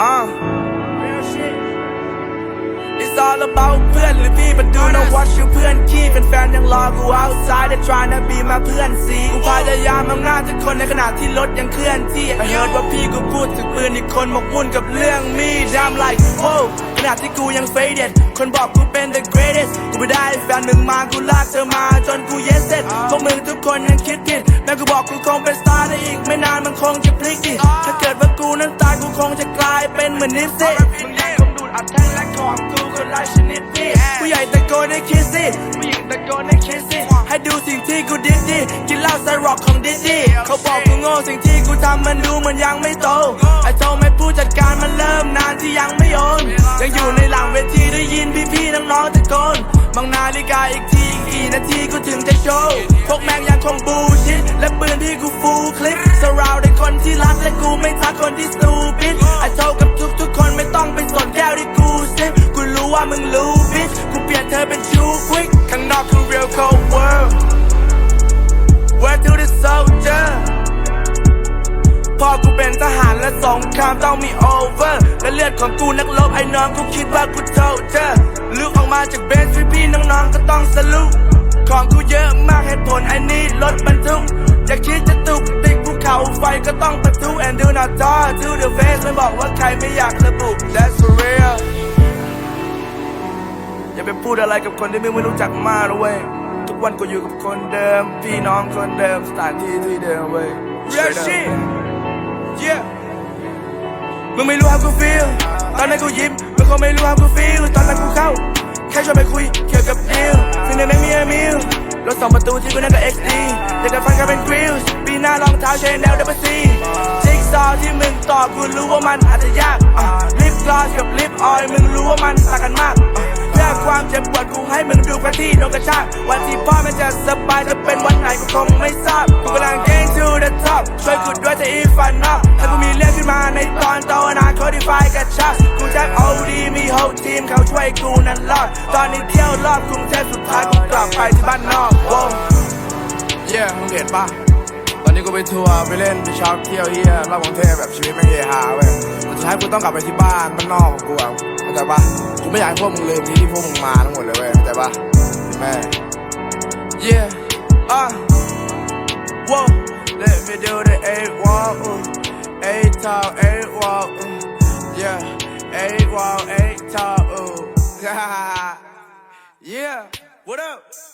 Uh. it's all about เพื่อนหรือพี่มาดูนะวัชชื่อเพื่อนขี้เป็นแฟนยังรอกู outside แต่ try นะบีมาเพื่อนซีกูพยายามมางานทุกคนในขณะที่รถยังเคลื่อนที่ไอเฮิร์ดว่าพี่กูพูดถึงปืนอีกคนหมกมุ่นกับเรื่องมีด I'm like oh ขณะที่กูยัง faded คนบอกกูเป็น the greatest กูไม่ได้แฟนมึงมากูลากเธอมาจนกู yes it พวกมึงทุกคนยังคิดผิดแม่กูบอกกูคงเป็น star ได้อีกไม่นานมันคงจะพลิกดิถ้าเกิดว่า นั้นตายกูคงจะกลายเป็นเหมือนนิฟซี่มึงยังคงดูดอัดแท่งและของกูคนละชนิดพี่ผู้ใหญ่ตะโกนให้คิดสิผู้หญิงตะโกนให้คิดสิให้ดูสิ่งที่กูดิดดิกินเหล้าไซร็อกของดิดดิเขาบอกกูโง่สิ่งที่กูทำมันดูเหมันยังไม่โตไอ้โตไม่ผู้จัดการมันเริ่มนานที่ยังไม่โอนยังอยู่ในหลังเวทีได้ยินพี่ๆน้องๆตะโกนบางนาฬิกาอีกทีอีกกี่นาทีกูถึงจะโชว์พวกแม่งยังคงบูชิดและปืนพี่กูฟูลคลิปสราวใน คนที่รักและกูไม่ทักคนที่สตูปิดไอ้โตกับทุกๆคนไม่ต้องไปสนแก้วที่กูซิปกูรู้ว่ามึงรู้พิชกูเปลี่ยนเธอเป็นชูควิกข้างนอกคือ real cold world Where to the soldier พ่อกูเป็นทหารและสงครามต้องมีโอเวอร์และเลือดของกูนักรบไอ้น้องกูคิดว่ากูโทษเจอลูกออกมาจากเบสพี่พี่ๆน้องๆก็ต้องสลุของกูเยอะมากเหตุผลไอ้นี่รถบรรทุกอยากคิดจะตุกติกภู เขาไฟก็ต้องประทุ and do not talk to the face ไม่บอกว่าใครไม่อยากระบุ that's for real อย่าไปพูดอะไรกับคนที่มึงไม่รู้จักมากนะเว้ยทุกวันกูอยู่กับคนเดิม พี่น้องคนเดิมสถานที่ที่เดิมเว้ย Real shit yeah มึงไม่รู้ how กู feel ตอนนั้นกูยิ้มมึงคงไม่รู้ how กู feel ตอนนั้นกูเข้า แค่ชวนไปคุยเกี่ยวกับดีลที่ในแม่งมีอมิลรถสองประตูที่กูนั่งกับ XD อยากจะฟังกันเป็นกริลปีห น้ารองเท้าเชนแนลดับเบิลซีจิ๊กซอว์ที่มึงต่อกูรู้ว่ามันอาจจะยากลิปกลอสกับลิปออยมึงรู้ว่ามันต่างกันมากเพื่อความเจ็บปวดกูให้มึงดูกันที่โดนกระชากวันที่พ่อมันจะสบายจะเป็นวันไหนกูคงไม่ทราบกูกำลัง gain to the top ช่วยกูด้วยจะอีฟันนอกถ้ากูมีเรื่องขึ้นมาในตอนโตอนาคตที่ไฟกระชับกูแจ็คโอดีมีโฮทีมเขาช่วยกูนั้นรอดตอนนี้เที่ยวรอบกรุงเทพสุดท้ายกูกลับไปที่บ้านนอกโว้เย่มึงเห็นปะ ตอนนี้กูไปทัวร์ไปเล่นไปช็อปเที่ยวเฮียรอบกรุงเทพแบบชีวิตไม่เฮฮาเว้ยแต่สุดท้ายกูต้องกลับไปที่บ้านบ้านนอกของกูอะเข้าใจปะกูไม่อยากให้พวกมึงลืมที่ที่พวกมึงมาทั้งหมดเลยเว้ยเข้าใจปะแม่ yeah uh whoa let me do the eight wall ooh. eight tall eight wall ooh. yeah eight wall eight tall ooh. yeah what up